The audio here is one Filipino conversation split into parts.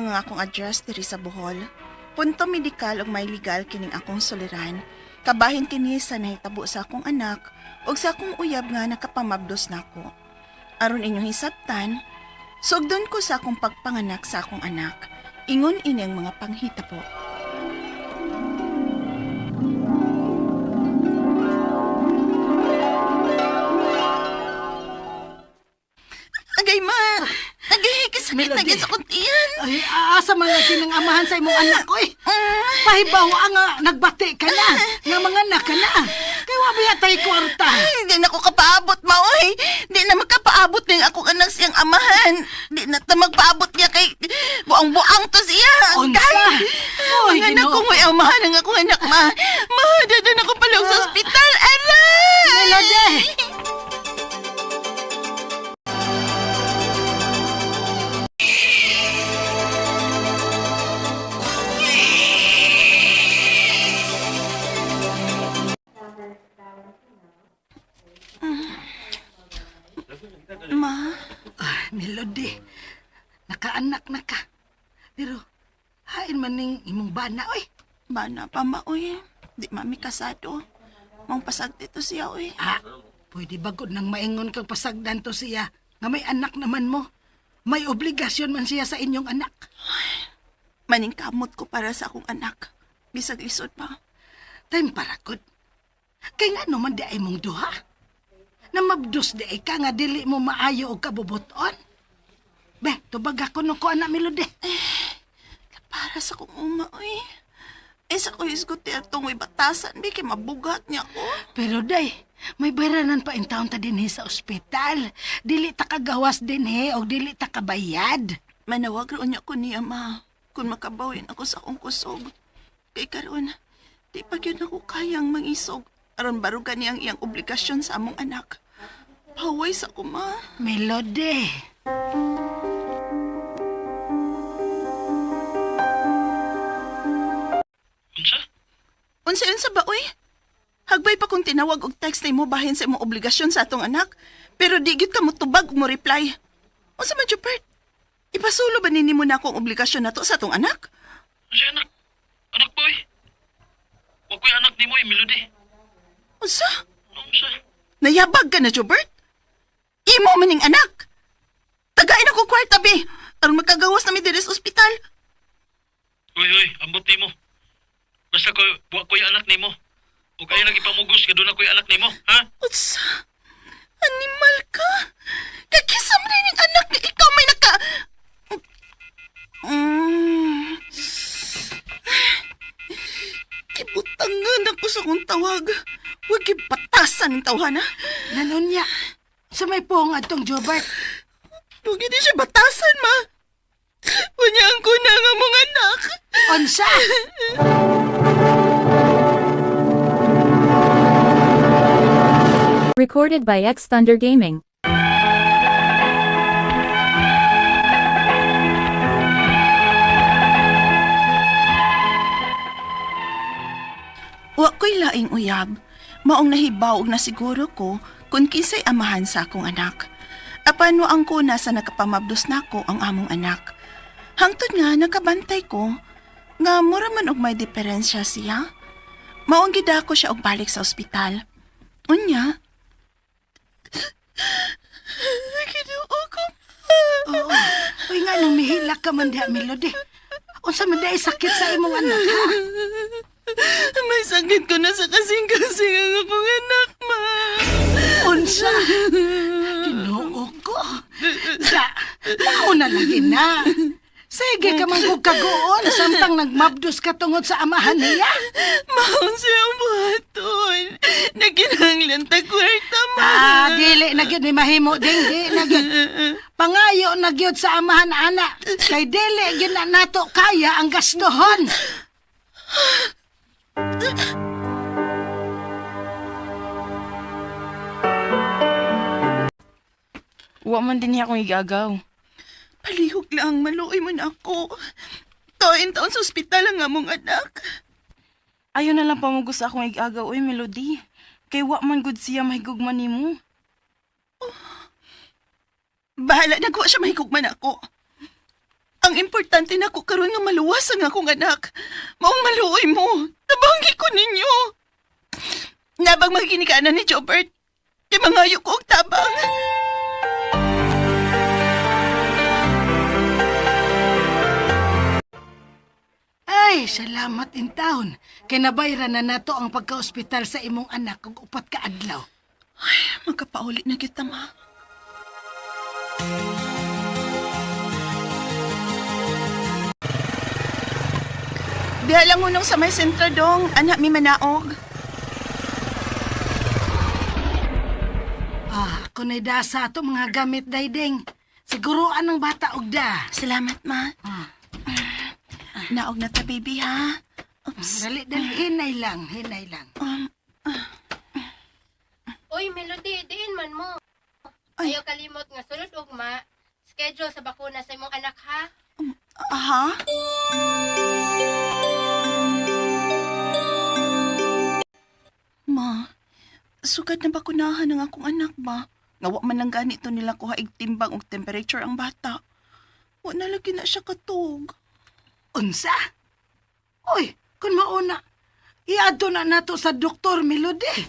Ang akong address diri sa Bohol. Punto medikal ug may legal kining akong suliran. Kabahin kini sa nahitabo sa akong anak ug sa akong uyab nga nakapamabdos nako. Aron inyong hisabtan, sugdon ko sa akong pagpanganak sa akong anak. Ingon ini ang mga panghitabo. Agay Kasakit na Melody. sa kuntiyan! Ay, asa man lagi ng amahan sa imong anak ko eh. Pahibaw nga nagbati ka na. Nga mga anak ka na. Kaya wabi tay kwarta. Hindi na ko kapaabot, maoy. Hindi na magkapaabot ng akong anak siyang amahan. Hindi na ta magpaabot niya kay buang-buang to siya. Unsa? Kay, Oy, mga anak ko may amahan ng akong anak, ma. Ma, dadan ako palong sa ospital. Aray! Melody! Ma, Ah, Melody. Nakaanak na ka. Pero, hain man ning imong bana, oy. bana pa, maoy. Di mami kasado. Mong pasag dito siya, oy. Ah, pwede bagod nang maingon kang pasagdan to siya. Nga may anak naman mo. May obligasyon man siya sa inyong anak. Maning kamot ko para sa akong anak. Bisag lisod pa. Time para good. Kay nga naman di ay mong duha. Na mabdos di ka nga dili mo maayo o kabubuton. Be, tubag ako no ko anak melody. Para sa kong uma, oy. Eh, sa ko itong may batasan, di kay mabugat niya ko. Pero day, may bayranan pa in taon ta din he sa ospital. Dili ta kagawas din he o dili ta kabayad. Manawag roon niya ko niya, ma. Kung makabawin ako sa akong kusog. Kay karon, di pa yun ako kayang mangisog. Aron barugan niyang iyang obligasyon sa among anak. Paway sa ko, ma. Melody. Unsa? Unsa-unsa ba, oy? Hagbay pa kung tinawag og text na mo bahin sa imong obligasyon sa atong anak. Pero di gyud ka mo tubag mo reply. Unsa man, Jupert? Ipasulo ba nini mo na akong obligasyon nato sa atong anak? Unsa anak? Anak boy? Wa ko'y anak ni mo, eh, Melody. Unsa? Unsa? Nayabag ka na, Jobert? Imo maning anak! Tagain ako kwarta, be! Aron makagawas na mi diri sa ospital. Uy, uy, ambot ni mo. Basta ko, wa ko'y anak ni mo. O kaya nang ipamugos ka doon ako'y anak ni mo, ha? Unsa? Animal ka? Kakisam rin ang anak ni ikaw may naka... Mm. Kibutangan ako sa kong tawag. Ang tawahan, ha? Nanunya. Sa may pong atong Jobert. Huwag hindi siya batasan, ma. Punyang ko na nga mga anak. Unsa? Recorded by X Thunder Gaming. Wa ko'y laing uyab. Maong nahibaw og na siguro ko kung kinsay amahan sa akong anak. Apan ang kuna sa nakapamabdos nako ang among anak. Hangtod nga nakabantay ko nga mura man og may diferensya siya. Maong gida ko siya og balik sa ospital. Unya. Ginoo ko. Oo. Uy nga nang mihila ka man diha Melody. Unsa man diha sakit sa imong anak ha? May sakit ko na sa kasing-kasing ang akong anak, ma. Unsa? Ginoo ko. Sa, mauna lagi na. Sige ka man kog kagoon samtang nagmabdos ka tungod sa amahan niya. Maon siyang buhaton. Naginanglan ta kwarta. Ah, dili na gyud ni mahimo ding di na gyud. Pangayo na gyud sa amahan ana. Kay dili gyud na nato kaya ang gastuhon. Wa man din niya akong igagaw. Palihog lang, maluoy man ako. Taon taon sa ospital ang among anak. Ayaw na lang pamugos sa akong igagaw, oy Melody. Kay wa man gud siya mahigugman nimo. Bahala, nagwa siya mahigugman ako. Ang importante na ko karon nga maluwas ang akong anak. Maong maluoy mo. Nabangi ko ninyo. Nabang maginikaanan ni Jobert. Kay mangayo ko og tabang. Ay, salamat in taon. Kinabayran na nato ang pagka-ospital sa imong anak kung upat ka adlaw. Magkapauli na kita, ma. Biya lang unong sa may sentro dong, anak mi manaog. Ah, kunay dasa ato mga gamit dayding. Siguro anang bata og da. Salamat, ma. Ah, Naog na ta, baby, ha? Oops. dali, dali, hinay lang, hinay lang. Um, Uy, Melody, diin man mo. Ay. Ayaw kalimot nga sulod ugma. Schedule sa bakuna sa imong anak ha. aha? Ma, sugad na bakunahan ng akong anak ba? Nga wa man lang ganito nila kuha timbang og temperature ang bata. Wa na lagi na siya katog. Unsa? Uy, kun mauna, iadto na nato sa Doktor Melody.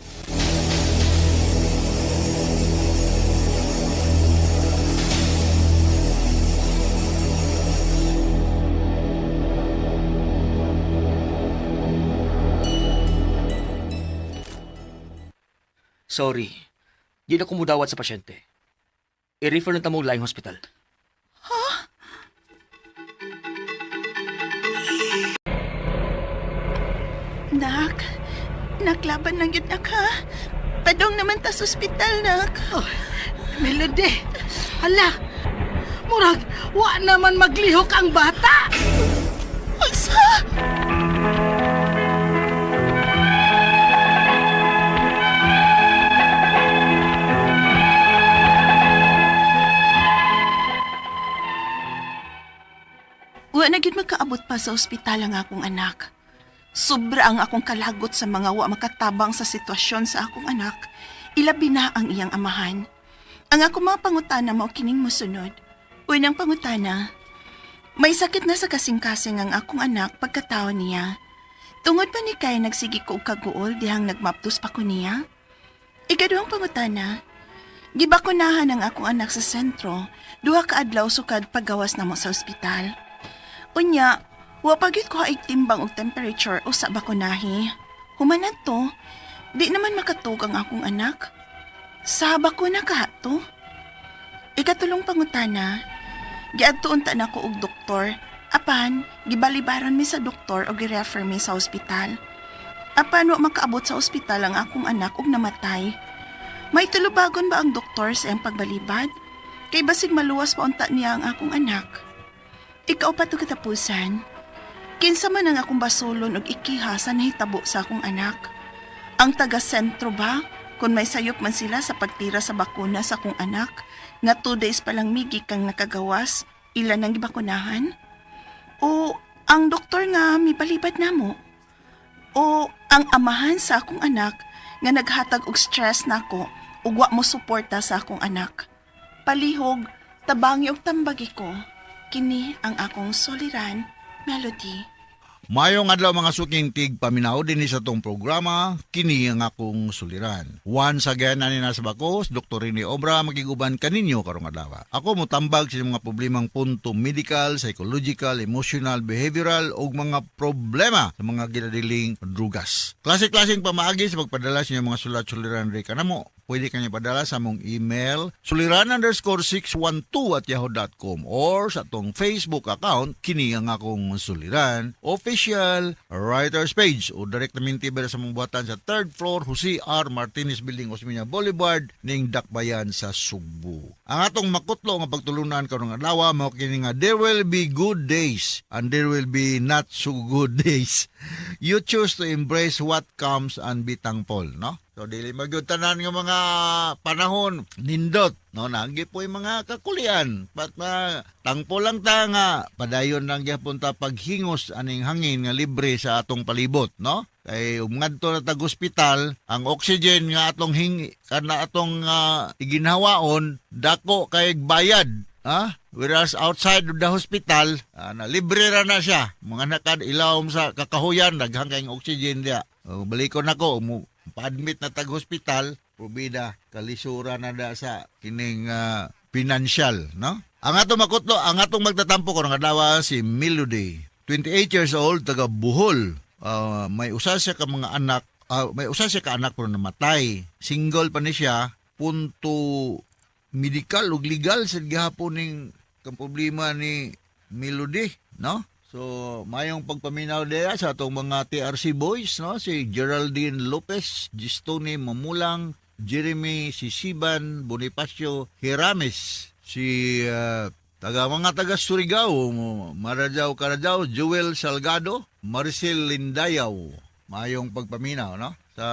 Sorry. Di na kumudawat sa pasyente. I-refer na tamo laing hospital. Nak, naklaban lang yun, nak, ha? Padong naman ta sa ospital, nak. Oh, Melody, hala, murag, wa naman maglihok ang bata. Unsa? Wa na gyud makaabot pa sa ospital ang akong anak. Sobra ang akong kalagot sa mga wa makatabang sa sitwasyon sa akong anak. Ilabi na ang iyang amahan. Ang akong mga pangutana mao kining mosunod. Unang pangutana, may sakit na sa kasing-kasing ang akong anak pagkataon niya. Tungod pa ni kay nagsigi ko kaguol dihang nagmaptos pa ko niya. Ikaduhang pangutana, gibakunahan ang akong anak sa sentro, duha ka adlaw sukad paggawas namo sa ospital. Unya, wa pagyud ko haig timbang og temperature o sa bakunahi. Humanan to, di naman makatug ang akong anak. Sa bakuna ka to? Ikatulong pangutana, giadtuon ta na ko og doktor. Apan, gibalibaran mi sa doktor o girefer mi sa ospital. Apan wa makaabot sa ospital ang akong anak ug namatay. May tulubagon ba ang doktor sa iyang pagbalibad? Kay basig maluwas pa unta niya ang akong anak. Ikaw pa to katapusan. Kinsa man ang akong basulon og ikiha sa nahitabo sa akong anak. Ang taga-sentro ba? Kung may sayop man sila sa pagtira sa bakuna sa akong anak, nga two days pa lang migi kang nakagawas, ilan ang gibakunahan? O ang doktor nga mibalibad namo? O ang amahan sa akong anak nga naghatag og stress nako ug wa mo suporta sa akong anak? Palihog, tabangi og tambagi ko. Kini ang akong soliran, Melody. Mayong adlaw mga suking tig paminaw din sa tong programa, kini ang akong suliran. Once again na nina sa bakos, Dr. Rini Obra, magiguban kaninyo karong adlaw. Ako mo tambag sa mga problemang punto medical, psychological, emotional, behavioral o mga problema sa mga ginadiling drugas. Klase-klaseng pamaagi sa pagpadala sa mga sulat-suliran rin kanamo. Pwede kanya padala sa mong email suliran underscore 612 at yahoo.com or sa tong Facebook account kini ang akong suliran official writers page o direct namin tibera sa mong buhatan sa third floor Jose R. Martinez Building Osmeña Boulevard ning Dakbayan sa Sugbo. Ang atong makutlo nga pagtulunan karong adlaw mao kini nga there will be good days and there will be not so good days. You choose to embrace what comes and be thankful, no? So dili magyud tanan nga mga panahon nindot no nagi po mga kakulian pat ma tangpo lang ta nga padayon lang gyapon ta paghingos aning hangin nga libre sa atong palibot no kay umngadto na tag ospital ang oxygen nga atong hingi kana atong uh, iginhawaon dako kay bayad Ah, whereas outside of the hospital, ah, na libre ra na siya. Mga nakad ilawom sa kakahuyan, daghang oxygen dia. Oh, balikon nako mo pa-admit na tag hospital, probida kalisura na da sa kining ah, financial, no? Ang atong makutlo, ang atong magtatampo ko nga dawa si Melody. 28 years old, taga Bohol. Ah, may usa siya ka mga anak, ah, may usa siya ka anak pero namatay. Single pa ni siya, punto medical ug legal sa gihapon ning kang problema ni Melody, no? So, mayong pagpaminaw diya sa atong mga TRC boys, no? Si Geraldine Lopez, Gistone Mamulang, Jeremy Sisiban, Bonifacio Hirames, si ah, taga mga taga Surigao, Marajao Carajao, Joel Salgado, Maricel Lindayaw. Mayong pagpaminaw, no? Sa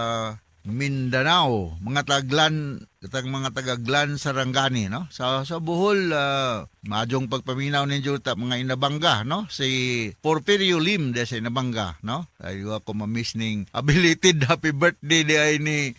Mindanao, mga taglan, tag mga tagaglan Sarangani, no? Sa sa Bohol, uh, majong pagpaminaw ninyo ta mga inabangga, no? Si Porfirio Lim de sa inabangga, no? Ay ko mamiss ning belated happy birthday di ay ni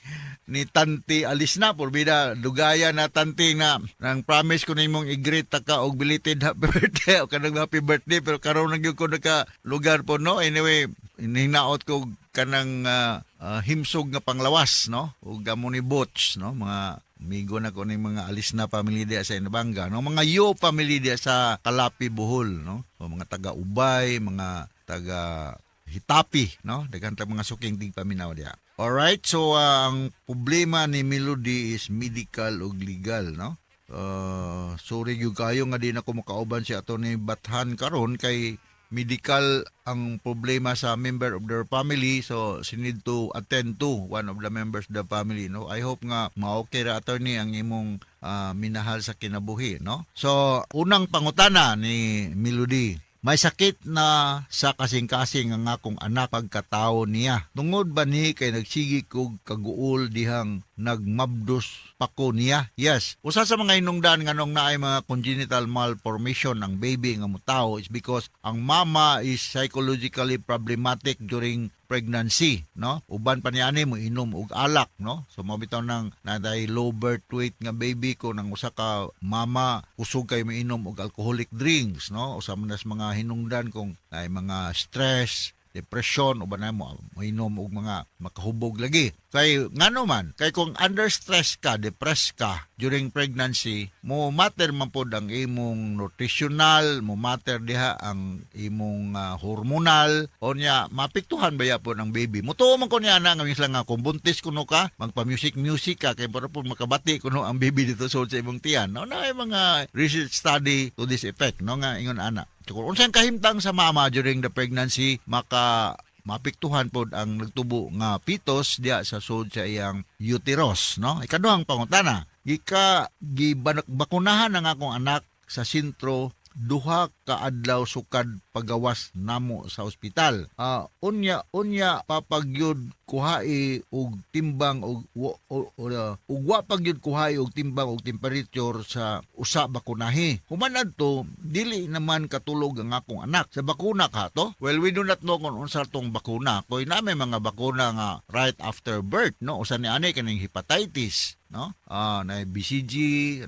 ni Tanti Alisna porbida dugaya na Tanti na nang promise ko nimong i-greet ta ka og belated happy birthday. O kanang happy birthday pero karon na gyud ko naka lugar po no? Anyway inhinaot ko kanang ah, ah, himsog nga panglawas no? Ug gamo ni Butch no? Mga migo na ko ni mga alis na family dia sa Inabanga no? Mga yo family dia sa Kalapi Bohol no? O mga taga Ubay mga taga Hitapi no? Daghan ta mga suking tig paminaw dia Alright, so ah, ang problema ni Melody is medical ug legal, no? Uh, sorry gyud kayo nga di na ko makauban si ato ni Bathan karon kay medical ang problema sa member of their family. So she need to attend to one of the members of the family no? I hope nga ma-okay ra attorney ang imong ah, minahal sa kinabuhi no? So unang pangutana ni Melody may sakit na sa kasing-kasing ang akong anak pagkatao niya. Tungod ba ni kay nagsigi kog kaguol dihang nagmabdos pa ko niya? Yes. Usa sa mga hinungdan nga nung naay mga congenital malformation ng baby nga mutao is because ang mama is psychologically problematic during pregnancy, no? Uban pa niya ani mo inom og alak, no? So mo bitaw nang naday low birth weight nga baby ko nang usa ka mama usog kay mo inom og alcoholic drinks, no? Usa man mga hinungdan kung ay mga stress, depression o ba na mo mainom og mga makahubog lagi. Kay ngano man kay kung under stress ka depressed ka during pregnancy mo matter man pod ang imong nutritional mo matter diha ang imong ah, hormonal o niya mapiktuhan ba ya po ng baby? Mo tuo man ko niya na nga minsan nga kung buntis kuno ka magpa music music ka kay para po makabati kuno ang baby dito sa imong tiyan. No na mga research study to this effect no nga ingon ana Kung unsang kahimtang sa mama during the pregnancy, maka mapiktuhan pod ang nagtubo nga pitos diya sa sud sa iyang uterus, no? Ikaduhang pangutana, gika gibanak bakunahan ang akong anak sa sentro duha ka adlaw sukad pagawas namo sa ospital. Ah, unya unya papagyud kuhai og timbang og uh, ug wa pagyud kuhai og timbang og temperature sa usa bakunahi. Human adto dili naman katulog ang akong anak sa bakuna ka to. Well, we do not know kung unsa tong bakuna. Koy na may mga bakuna nga right after birth, no? Usa ni ani kaning hepatitis no? Ah, na BCG,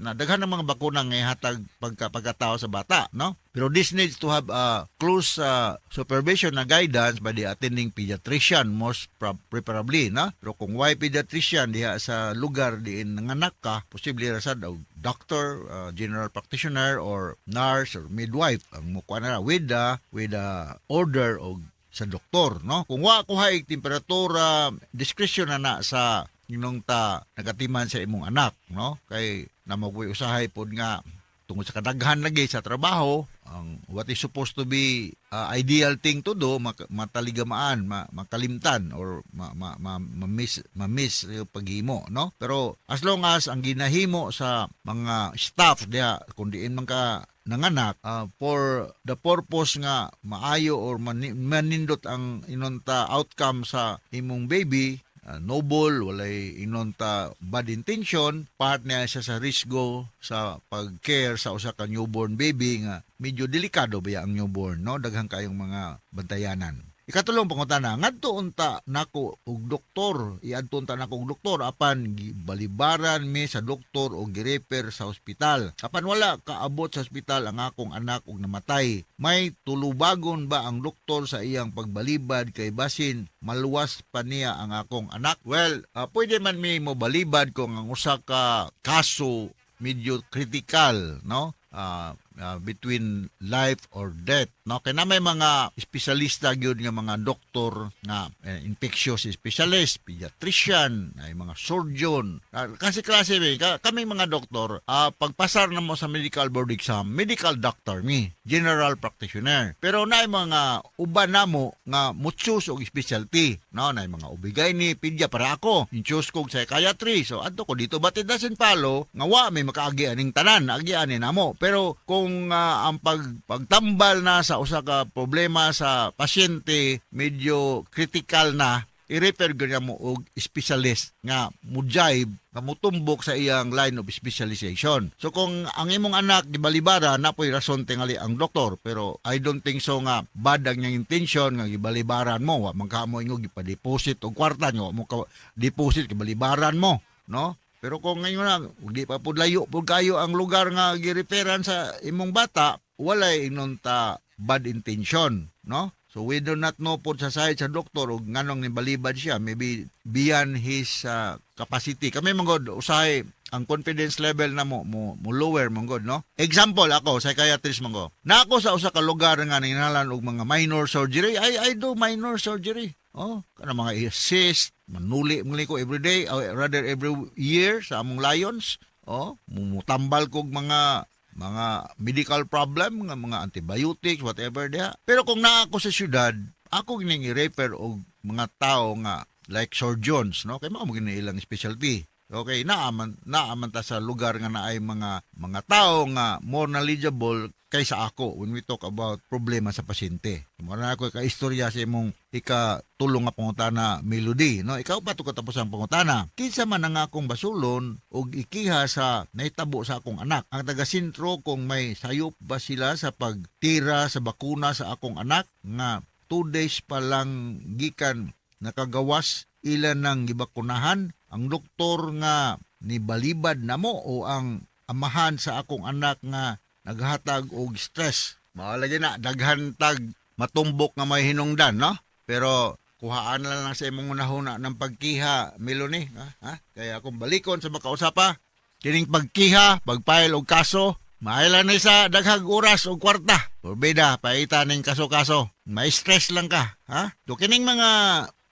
na daghan ng mga bakuna nga ihatag pagka pagkatao sa bata, no? Pero this needs to have a close uh, supervision na guidance by the attending pediatrician most preferably, no? Pero kung why pediatrician diha sa lugar diin nanganak ka, posible ra sad og doctor, uh, general practitioner or nurse or midwife ang mukuha na with the with the order og sa doktor, no? Kung wa ko hay temperatura, discretion na na sa inong ta nagatiman sa imong anak, no? Kay na magway usahay pod nga tungod sa kadaghan lagi sa trabaho, ang what is supposed to be uh, ideal thing to do, mak- mataligamaan, ma- makalimtan or ma- ma- ma- ma-miss, ma-miss yung paghimo, no? Pero as long as ang ginahimo sa mga staff diya, kung diin man ka nanganak uh, for the purpose nga maayo or mani- manindot ang inonta outcome sa imong baby uh, noble, walay inonta bad intention, part niya siya sa risgo sa pag-care sa usa ka newborn baby nga medyo delikado ba ang newborn, no? Daghang kayong mga bantayanan. Ikatulong pangutana, ngadto unta nako og doktor, iadto unta nako og doktor apan gibalibaran mi sa doktor o girefer sa ospital. Apan wala kaabot sa ospital ang akong anak og namatay. May tulubagon ba ang doktor sa iyang pagbalibad kay basin maluwas pa niya ang akong anak? Well, ah, pwede man mi mo balibad kung ang usa ka kaso medyo critical, no? Ah, ah, between life or death no? Kay na may mga espesyalista gyud nga mga doktor nga eh, infectious specialist pediatrician ay mga surgeon. Ah, kasi klase may ka, kami mga doktor ah, pagpasar na mo sa medical board exam medical doctor mi general practitioner. Pero na mga uban namo nga choose og specialty no? Na mga ubigay ni pedya para ako in choose kog psychiatry. So adto ko dito but it doesn't follow nga wa may makaagi aning tanan agi ani namo pero kung ah, ang pag pagtambal na sa usa ka problema sa pasyente medyo critical na i-refer gyud mo og specialist nga mujayb nga mutumbok sa iyang line of specialization. So kung ang imong anak gibalibara napoy rason tingali ang doktor. Pero I don't think so nga bad ang niyang intention nga gibalibaran mo. Wa man ka mo ingo gipa-deposit og kwarta nyo mo ka deposit gibalibaran mo no pero kung ngayon na di pa pud layo pud kayo ang lugar nga gireferan sa imong bata walay inon ta bad intention no So we do not know po sa side sa doktor og nganong ni balibad siya maybe beyond his uh, capacity. Kami mangod usahay ang confidence level na mo mo, mo lower mangod no. Example ako psychiatrist manggo. Na ako sa usa ka lugar nga ninginalan og mga minor surgery. I I do minor surgery. Oh, kana mga assist, manuli muli ko every day, or rather every year sa among Lions. Oh, mumutambal kog mga mga medical problem, nga mga antibiotics, whatever dia. Pero kung naa ako sa syudad, ako gining i-refer og mga tao nga like surgeons, no? Kay mao mo ilang specialty. Okay, naaman naaman ta sa lugar nga naay mga mga tao nga more knowledgeable kaysa ako when we talk about problema sa pasyente. Mo na ako ka istorya sa imong ikatulong nga pangutana melody, no? Ikaw pa to katapos ang pangutana. Kinsa man ang akong basulon og ikiha sa nahitabo sa akong anak. Ang taga sentro kung may sayop ba sila sa pagtira sa bakuna sa akong anak nga two days pa lang gikan nakagawas ilan ng gibakunahan ang doktor nga ni balibad namo o ang amahan sa akong anak nga naghatag og stress. Mawala na daghan tag matumbok nga may hinungdan, no? Pero kuhaan na lang sa imong unahuna ng pagkiha, Melanie, ha? ha? Kaya kung balikon sa makausapa, kining pagkiha, pagpile og kaso, Maila na sa daghag oras o kwarta. Porbida, paita ning kaso-kaso. May stress lang ka, ha? Do kining mga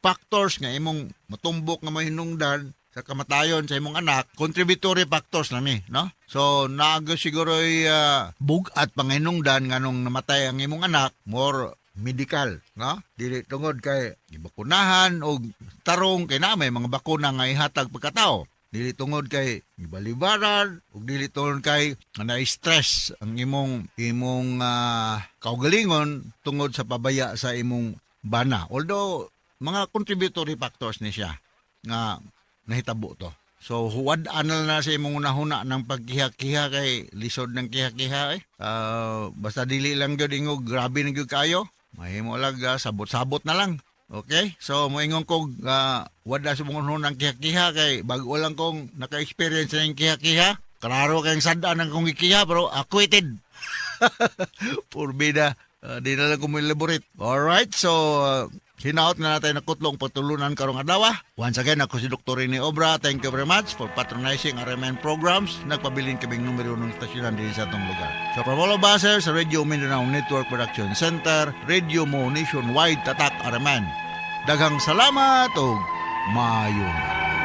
factors nga imong matumbok nga mahinungdan sa kamatayon sa imong anak, contributory factors na ni, no? So, naago siguro uh, bug at panginungdan nga nung namatay ang imong anak, more medical, no? Dili tungod kay gibakunahan o tarong kay na may mga bakuna nga ihatag pagkatao. Dili tungod kay ibalibaran ug dili tungod kay na-stress ang imong imong ah, kaugalingon tungod sa pabaya sa imong bana. Although mga contributory factors ni siya nga nahitabo to. So huwad anal na sa imong unahuna ng pagkiha-kiha kay lisod ng kiha-kiha eh. Ah, basta dili lang gyud ingog grabe na gyud kayo. Mahimo lang ah, sabot-sabot na lang. Okay? So moingon ko uh, wala sa mga unahunang kiha-kiha kay bago lang kong naka-experience ng kiha-kiha. Klaro kayong sadaan ng kong ikiha pero acquitted. Purbida. Uh, di na lang ko elaborate. Alright, so uh, hinaot na natin na kutlong patulunan karong adlaw. Once again, ako si Dr. Rini Obra. Thank you very much for patronizing RMN programs. Nagpabilin kaming numero ng stasyonan din sa itong lugar. Of us here sa Radio Mindanao Network Production Center, Radio Mo Nationwide Tatak RMN. Daghang salamat o mayon.